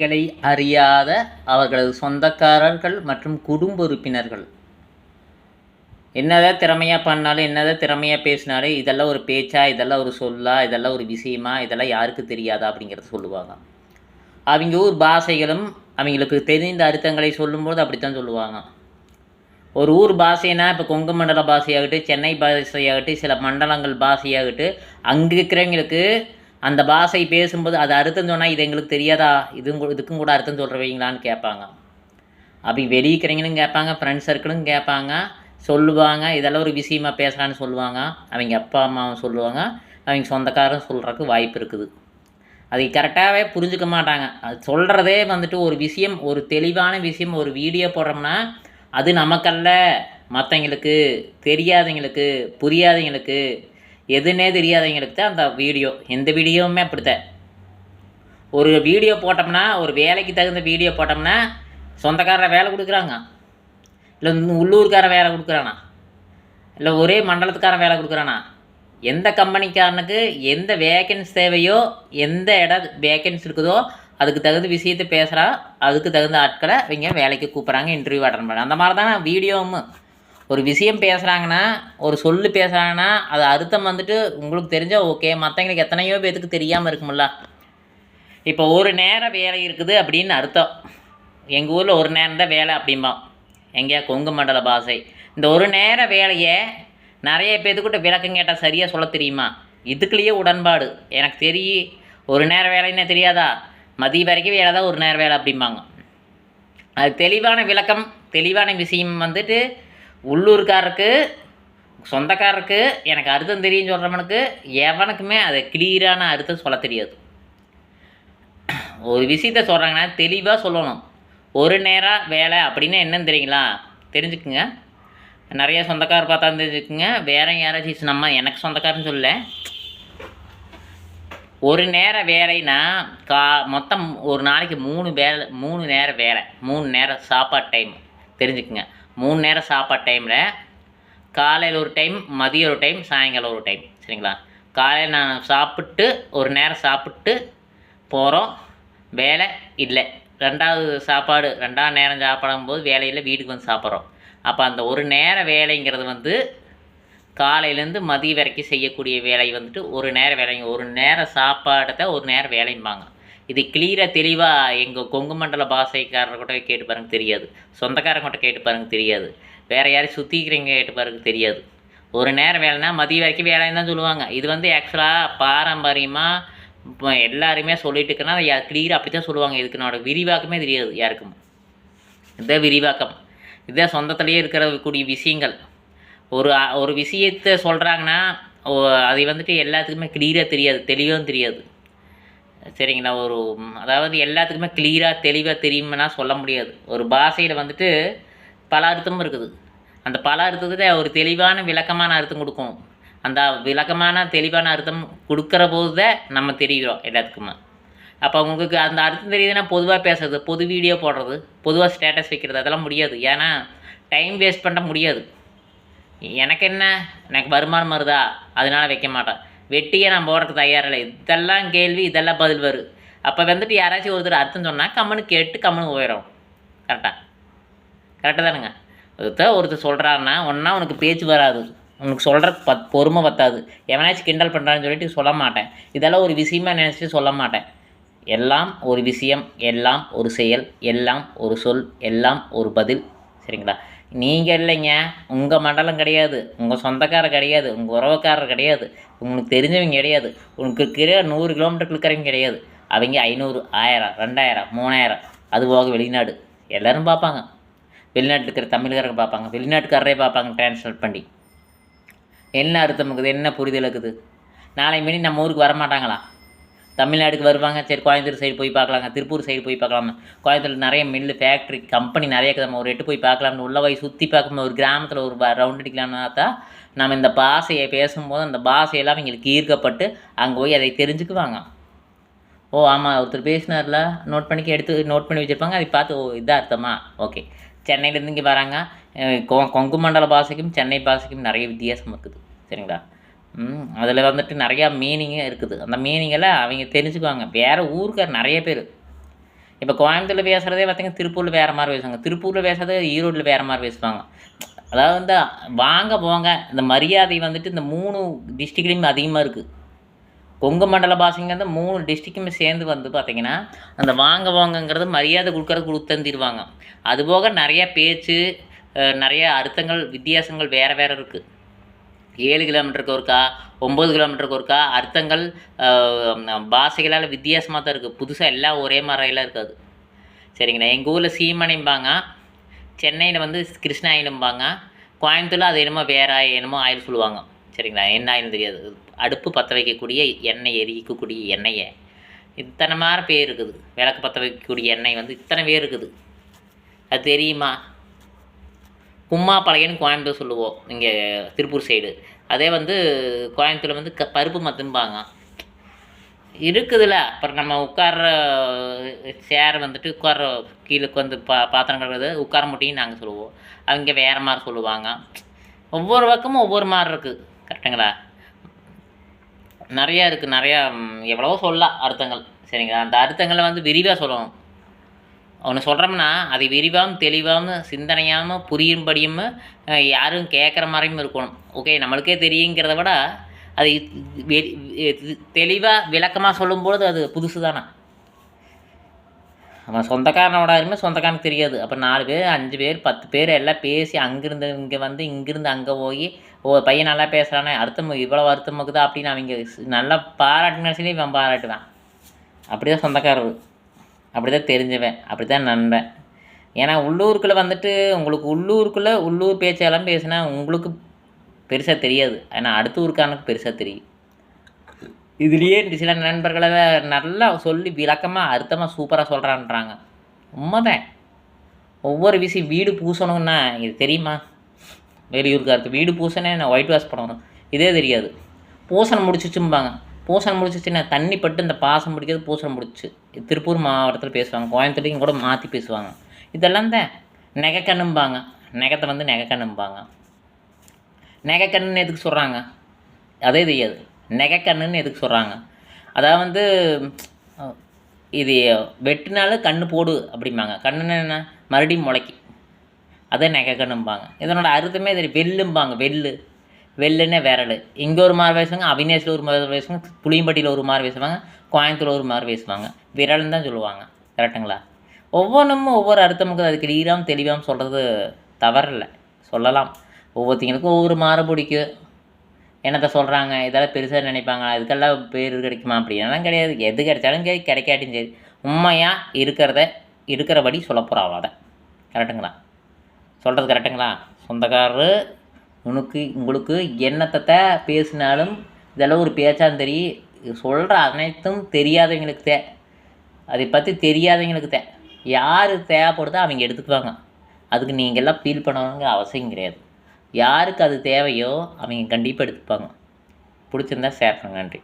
களை அறியாத அவர்களது சொந்தக்காரர்கள் மற்றும் குடும்ப உறுப்பினர்கள். என்னதான் திறமையாக பண்ணாலும் என்னதான் திறமையாக பேசினாலும் இதெல்லாம் ஒரு பேச்சா இதெல்லாம் ஒரு சொல்லா இதெல்லாம் ஒரு விஷயமா இதெல்லாம் யாருக்கு தெரியாதா அப்படிங்கிறத சொல்லுவாங்க. அவங்க ஊர் பாஷைகளும் அவங்களுக்கு தெரிந்த அர்த்தங்களை சொல்லும்போது அப்படித்தான் சொல்லுவாங்க. ஒரு ஊர் பாஷைனா இப்போ கொங்கு மண்டல பாஷையாகட்டும் சென்னை பாஷையாகட்டும் சில மண்டலங்கள் பாஷையாகட்டும் அங்கே இருக்கிறவங்களுக்கு அந்த பாஷை பேசும்போது அது அர்த்தம் சொன்னால் இது எங்களுக்கு தெரியாதா? இதுவும் இதுக்கும் கூட அர்த்தம் சொல்கிறவங்களான்னு கேட்பாங்க. அப்படி வெளியிக்கிறவங்களும் கேட்பாங்க ஃப்ரெண்ட்ஸ் சர்க்கிளும் கேட்பாங்க சொல்லுவாங்க இதெல்லாம் ஒரு விஷயமா பேசலான்னு சொல்லுவாங்க. அவங்க அப்பா அம்மாவும் சொல்லுவாங்க. அவங்க சொந்தக்காரரும் சொல்கிறதுக்கு வாய்ப்பு இருக்குது. அதை கரெக்டாகவே புரிஞ்சுக்க மாட்டாங்க. அது சொல்கிறதே வந்துட்டு ஒரு விஷயம் ஒரு தெளிவான விஷயம் ஒரு வீடியோ போடுறோம்னா அது நமக்கல்ல. மற்றவங்களுக்கு தெரியாதவங்களுக்கு புரியாதவங்களுக்கு எதுனே தெரியாதவங்களுக்கு தான் அந்த வீடியோ. எந்த வீடியோவுமே அப்படித்தான். ஒரு வீடியோ போட்டோம்னா ஒரு வேலைக்கு தகுந்த வீடியோ போட்டோம்னா சொந்தக்காரரை வேலை கொடுக்குறாங்க. இல்லை உள்ளூர்காரன் வேலை கொடுக்குறானா? இல்லை ஒரே மண்டலத்துக்காரன் வேலை கொடுக்குறானா? எந்த கம்பெனிக்காரனுக்கு எந்த வேக்கன்ஸ் தேவையோ எந்த இடம் வேக்கன்ஸ் இருக்குதோ அதுக்கு தகுந்த விஷயத்தை பேசுகிறா அதுக்கு தகுந்த ஆட்களை இவங்க வேலைக்கு கூப்பிட்றாங்க இன்டர்வியூ அட்டன் பண்ண அந்த மாதிரி தான் வீடியோவும். ஒரு விஷயம் பேசுகிறாங்கன்னா ஒரு சொல்லு பேசுகிறாங்கன்னா அது அர்த்தம் வந்துட்டு உங்களுக்கு தெரிஞ்சால் ஓகே மற்றவங்களுக்கு எத்தனையோ பேத்துக்கு தெரியாமல் இருக்குமில்ல இப்போ ஒரு நேரம் வேலை இருக்குது அப்படின்னு அர்த்தம். எங்கள் ஊரில் ஒரு நேரம் தான் வேலை அப்படிம்பான் எங்கேயா? கொங்கு மண்டல பாஷை இந்த ஒரு நேர வேலையை நிறைய பேத்துக்கிட்ட விளக்கம் கேட்டால் சரியாக சொல்ல தெரியுமா? இதுக்குள்ளேயே உடன்பாடு. எனக்கு தெரியும் ஒரு நேர வேலைன்னு தெரியாதா? மதிய வரைக்கும் வேலை தான் ஒரு நேர வேலை அப்படிம்பாங்க. அது தெளிவான விளக்கம் தெளிவான விஷயம் வந்துட்டு உள்ளூர்காரருக்கு சொந்தக்காரருக்கு எனக்கு அர்த்தம் தெரியும் சொல்கிறவனுக்கு எவனுக்குமே அது கிளியரான அர்த்தம் சொல்ல தெரியாது. ஒரு விஷயத்த சொல்கிறாங்கன்னா தெளிவாக சொல்லணும். ஒரு நேரம் வேலை அப்படின்னு என்னன்னு தெரியுங்களா? தெரிஞ்சுக்குங்க. நிறைய சொந்தக்கார் பார்த்தா தெரிஞ்சுக்குங்க. வேற யாராச்சும் நம்ம எனக்கு சொந்தக்காரன்னு சொல்ல ஒரு நேர வேலைனா கா மொத்தம் ஒரு நாளைக்கு மூணு வேலை மூணு நேரம் வேலை மூணு நேரம் சாப்பாடு டைம் தெரிஞ்சுக்குங்க. மூணு நேரம் சாப்பாடு டைமில் காலையில் ஒரு டைம் மதியம் ஒரு டைம் சாயங்காலம் ஒரு டைம் சரிங்களா? காலையில் நான் சாப்பிட்டு ஒரு நேரம் சாப்பிட்டு போகிறோம் வேலை இல்லை. ரெண்டாவது சாப்பாடு ரெண்டாவது நேரம் சாப்பிடும்போது வேலையில் வீட்டுக்கு வந்து சாப்பிட்றோம். அப்போ அந்த ஒரு நேர வேலைங்கிறது வந்து காலையிலேருந்து மதியம் வரைக்கும் செய்யக்கூடிய வேலை வந்துட்டு ஒரு நேர வேலைங்க. ஒரு நேரம் சாப்பாடத்தை ஒரு நேரம் வேலைம்பாங்க. இது கிளியராக தெளிவாக எங்கள் கொங்கு மண்டல பாஷைக்காரர் கூட கேட்டு பாருங்க தெரியாது. சொந்தக்காரங்க கூட கேட்டு பாருங்க தெரியாது. வேறு யாரையும் சுற்றிக்கிறவங்க கேட்டு பாருங்க தெரியாது. ஒரு நேரம் வேலைன்னா மதியம் வரைக்கும் வேலைன்னு தான் சொல்லுவாங்க. இது வந்து ஆக்சுவலாக பாரம்பரியமாக இப்போ எல்லாருமே சொல்லிட்டு இருக்கேன்னா அதை கிளியராக அப்படி தான் சொல்லுவாங்க. இதுக்கு என்னோட விரிவாக்கமே தெரியாது யாருக்கும். இதுதான் விரிவாக்கம். இதுதான் சொந்தத்துலேயே இருக்கிற கூடிய விஷயங்கள். ஒரு ஒரு விஷயத்தை சொல்கிறாங்கன்னா அதை வந்துட்டு எல்லாத்துக்குமே கிளியராக தெரியாது தெளிவாகவும் தெரியாது. சரிங்களா ஒரு அதாவது எல்லாத்துக்குமே கிளியராக தெளிவாக தெரியும்னா சொல்ல முடியாது. ஒரு பாஷையில் வந்துட்டு பல அர்த்தமும் இருக்குது. அந்த பல அர்த்தத்தை ஒரு தெளிவான விளக்கமான அர்த்தம் கொடுக்கணும் அந்த விளக்கமான தெளிவான அர்த்தம் கொடுக்குற போது தான் நம்ம தெரிகிறோம் எல்லாத்துக்குமே. அப்போ உங்களுக்கு அந்த அர்த்தம் தெரியுதுன்னா பொதுவாக பேசுறது பொது வீடியோ போடுறது பொதுவாக ஸ்டேட்டஸ் வைக்கிறது அதெல்லாம் முடியாது. ஏன்னா டைம் வேஸ்ட் பண்ண முடியாது. எனக்கு என்ன? எனக்கு வருமானம் வருதா? அதனால வைக்க மாட்டேன். வெட்டியே நான் போகிறதுக்கு தயாரில்லை இதெல்லாம் கேள்வி இதெல்லாம் பதில் வரும் அப்போ வந்துட்டு யாராச்சும் ஒருத்தர் அர்த்தம் சொன்னால் கம்மனு கேட்டு கம்மனு போயிடும் கரெக்டாக கரெக்டாக தானுங்க. ஒருத்தர் ஒருத்தர் சொல்கிறாருன்னா ஒன்றா உனக்கு பேச்சு வராது. உனக்கு சொல்கிற பத் பொறுமை பத்தாது. எவனாச்சும் கிண்டல் பண்ணுறான்னு சொல்லிட்டு சொல்ல மாட்டேன். இதெல்லாம் ஒரு விஷயமா நினச்சிட்டு சொல்ல மாட்டேன். எல்லாம் ஒரு விஷயம் எல்லாம் ஒரு செயல் எல்லாம் ஒரு சொல் எல்லாம் ஒரு பதில். சரிங்களா? நீங்கள் இல்லைங்க. உங்கள் மண்டலம் கிடையாது. உங்கள் சொந்தக்காரர் கிடையாது. உங்கள் உறவுக்காரர் கிடையாது. உங்களுக்கு தெரிஞ்சவங்க கிடையாது. உங்களுக்கு இருக்கிற நூறு கிலோமீட்டருக்கு இருக்கிறவங்க கிடையாது. அவங்க ஐநூறு ஆயிரம் ரெண்டாயிரம் மூணாயிரம். அது போக வெளிநாடு. எல்லோரும் பார்ப்பாங்க. வெளிநாட்டில் இருக்கிற தமிழ்காரங்க பார்ப்பாங்க. வெளிநாட்டுக்காரரே பார்ப்பாங்க. டிரான்ஸ்லேட் பண்ணி. என்ன அர்த்தம் இருக்குது? என்ன புரிதல் இருக்குது? நாளை மணி நம்ம ஊருக்கு வரமாட்டாங்களா? தமிழ்நாடுக்கு வருவாங்க. சரி கோயம்புத்தூர் சைடு போய் பார்க்கலாங்க. திருப்பூர் சைடு போய் பார்க்கலாமா கோயம்புத்தூர் நிறைய மில்லு ஃபேக்ட்ரி கம்பெனி நிறைய இருக்குது. நம்ம ஒரு எட்டு போய் பார்க்கலாம்னு. உள்ள போய் சுற்றி பார்க்கும்போது ஒரு கிராமத்தில் ஒரு ரவுண்ட் அடிக்கலாம்னு தான் நம்ம இந்த பாஷையை பேசும்போது அந்த பாஷையெல்லாம் இவங்களுக்கு ஈர்க்கப்பட்டு அங்கே போய் அதை தெரிஞ்சுக்குவாங்க. ஓ ஆமாம் ஒருத்தர் பேசினார்ல. நோட் பண்ணிக்க எடுத்து நோட் பண்ணி வச்சுருப்பாங்க. அதை பார்த்து ஓ இதாக அர்த்தமா? ஓகே சென்னையிலேருந்து இங்கே வராங்க. கொ- கொங்கு மண்டல பாஷைக்கும் சென்னை பாஷைக்கும் நிறைய வித்தியாசம் இருக்குது. சரிங்களா? அதில் வந்துட்டு நிறையா மீனிங்கே இருக்குது. அந்த மீனிங்கெல்லாம் அவங்க தெரிஞ்சுக்குவாங்க. வேறு ஊருக்கார் நிறைய பேர். இப்போ கோயம்புத்தூரில் பேசுகிறதே பார்த்திங்கன்னா திருப்பூரில் வேறு மாதிரி பேசுவாங்க. திருப்பூரில் பேசுகிறதே ஈரோட்டில் வேறு மாதிரி பேசுவாங்க. அதாவது வந்து வாங்க போங்க இந்த மரியாதை வந்துட்டு இந்த மூணு டிஸ்ட்ரிக்ட்லேயும் அதிகமாக இருக்குது கொங்கு மண்டல பாஷைங்க வந்து மூணு டிஸ்ட்ரிக்குமே சேர்ந்து வந்து பார்த்திங்கன்னா அந்த வாங்க போங்கங்கிறது மரியாதை கொடுக்கறது கொடுத்தந்திருவாங்க அதுபோக நிறையா பேச்சு நிறையா நிறைய அர்த்தங்கள் வித்தியாசங்கள் வேறு வேறு இருக்குது ஏழு கிலோமீட்டருக்கு ஒருக்கா ஒம்பது கிலோமீட்டருக்கு ஒருக்கா அர்த்தங்கள் பாஷைகளால் வித்தியாசமாக தான் இருக்குது புதுசாக எல்லாம் ஒரே மாதிரியெல்லாம் இருக்காது சரிங்கண்ணா. எங்கள் ஊரில் சீமனைம்பாங்க. சென்னையில் வந்து கிருஷ்ணாயிலும்பாங்க. கோயம்புத்தூரில் அது என்னமோ வேற என்னமோ ஆயில் சொல்லுவாங்க. சரிங்களா என்ன ஆயில் தெரியாது. அடுப்பு பற்ற வைக்கக்கூடிய எண்ணெய் எரிக்கக்கூடிய எண்ணெயை. இத்தனை மாதிரி பேர் இருக்குது. விளக்கு பற்ற வைக்கக்கூடிய எண்ணெய் வந்து இத்தனை பேர் இருக்குது. அது தெரியுமா? கும்மாப்பாளையன்னு கோயம்புத்தூர் சொல்லுவோம். இங்கே திருப்பூர் சைடு அதே வந்து கோயம்புத்தூரில் வந்து க பருப்பு மத்தும்பாங்க. இருக்குதுல்ல அப்புறம் நம்ம உட்கார்ற சேர் வந்துட்டு உட்கார கீழே வந்து பா பாத்திரம் கழுவுறது உட்கார முட்டின்னு நாங்கள் சொல்லுவோம். அவங்க வேறு மாதிரி சொல்லுவாங்க. ஒவ்வொரு பக்கமும் ஒவ்வொரு மாதிரி இருக்குது கரெக்டுங்களா நிறையா இருக்குது நிறையா எவ்வளவோ சொல்லலாம் அர்த்தங்கள். சரிங்களா? அந்த அர்த்தங்களை வந்து விரிவாக சொல்லணும். ஒன்று சொல்கிறோம்னா அதை விரிவாகவும் தெளிவாகவும் சிந்தனையாகவும் புரியும்படியும் யாரும் கேட்குற மாதிரியும் இருக்கணும். ஓகே நம்மளுக்கே தெரியுங்கிறத விட அதை தெளிவாக விளக்கமாக சொல்லும்பொழுது அது புதுசு தானே அவன் சொந்தக்காரனோட அருமை சொந்தக்காரனுக்கு தெரியாது. அப்போ நாலு பேர் அஞ்சு பேர் பத்து பேர் எல்லாம் பேசி அங்கேருந்து இங்கே வந்து இங்கிருந்து அங்கே போய் ஓ பையன் நல்லா பேசுகிறானே அர்த்தம் இவ்வளோ அர்த்தம் இருக்குதா அப்படின்னு அவங்க நல்லா பாராட்டின சொல்லி இவன் பாராட்டுவேன். அப்படி தான் சொந்தக்காரர். அப்படி தான் தெரிஞ்சவன் அப்படி தான் நண்பன் ஏன்னா உள்ளூருக்குள்ளே வந்துட்டு உங்களுக்கு உள்ளூருக்குள்ளே உள்ளூர் பேச்செல்லாம் பேசினா உங்களுக்கு பெருசாக தெரியாது. ஆனால் அடுத்த ஊருக்காரனுக்கு பெருசாக தெரியும். இதுலேயே சில நண்பர்களை நல்லா சொல்லி விளக்கமாக அர்த்தமாக சூப்பராக சொல்கிறான்றாங்க உண்மைதான். ஒவ்வொரு விஷயம் வீடு பூசணும்னா இது தெரியுமா? வெளியூருக்காருக்கு வீடு பூசணே நான் ஒயிட் வாஷ் பண்ணணும். இதே தெரியாது. பூசணம் முடிச்சிச்சும்பாங்க. பூசணம் முடிச்சிச்சுன்னா தண்ணி பட்டு இந்த பாசம் பிடிக்கிறது பூசணம் முடிச்சு. திருப்பூர் மாவட்டத்தில் பேசுவாங்க கோயம்புத்தூர்லையும் கூட மாற்றி பேசுவாங்க. இதெல்லாம் தான் நெகக்கண்ணும்பாங்க. நெகத்தை வந்து நெகக்கண்ணும்பாங்க. நெகக்கண்ணுன்னு எதுக்கு சொல்கிறாங்க அதே தெரியாது நெகக்கண்ணுன்னு எதுக்கு சொல்கிறாங்க அதாவது வந்து இது வெட்டினாலும் கண்ணு போடு அப்படிம்பாங்க. கண்ணுன்னு என்ன? மறுபடியும் முளைக்கி. அதே நெகக்கண்ணும்பாங்க. இதனோட அர்த்தமே தெரியும். வெல்லும்பாங்க வெள்ளு வெள்ளுன்னு விரல் இங்கே ஒரு மாதிரி பேசுவாங்க அவினேஷில் ஒரு மாதிரி பேசுவாங்க புளியம்பட்டியில் ஒரு மாதிரி பேசுவாங்க கோயம்புத்தூர் ஒரு மாதிரி பேசுவாங்க. விரல்னு தான் சொல்லுவாங்க. கரெக்டுங்களா ஒவ்வொன்றும் ஒவ்வொரு அர்த்தமுக்கு அது கிளியராகவும் தெளிவாகவும் சொல்கிறது தவறில்லை. சொல்லலாம். ஒவ்வொருத்தங்களுக்கும் ஒவ்வொரு மாறு பிடிக்கும். என்னத்தை சொல்கிறாங்க இதெல்லாம் பெருசாக நினைப்பாங்க இதுக்கெல்லாம் பேர் கிடைக்குமா? அப்படின்லாம் கிடையாது. எது கிடைச்சாலும் சரி கிடைக்காட்டியும் சரி. உண்மையாக இருக்கிறத இருக்கிறபடி சொல்ல போகிறோம் அவ்வளோதான் கரெக்டுங்களா சொல்கிறது கரெக்டுங்களா சொந்தக்காரரு உனக்கு உங்களுக்கு என்னத்தத்தை பேசினாலும் இதெல்லாம் ஒரு பேச்சான்னு தெரியும் சொல்கிற அனைத்தும் தெரியாதவங்களுக்கு தே அதை பற்றி தெரியாதவங்களுக்கு தே. யார் தேவைப்படுதோ அவங்க எடுத்துக்குவாங்க. அதுக்கு நீங்கள்லாம் ஃபீல் பண்ணணுங்கிற அவசியம் கிடையாது. யாருக்கு அது தேவையோ அவங்க கண்டிப்பாக எடுத்துப்பாங்க. பிடிச்சிருந்தா ஷேர் பண்ணுங்க. நன்றி.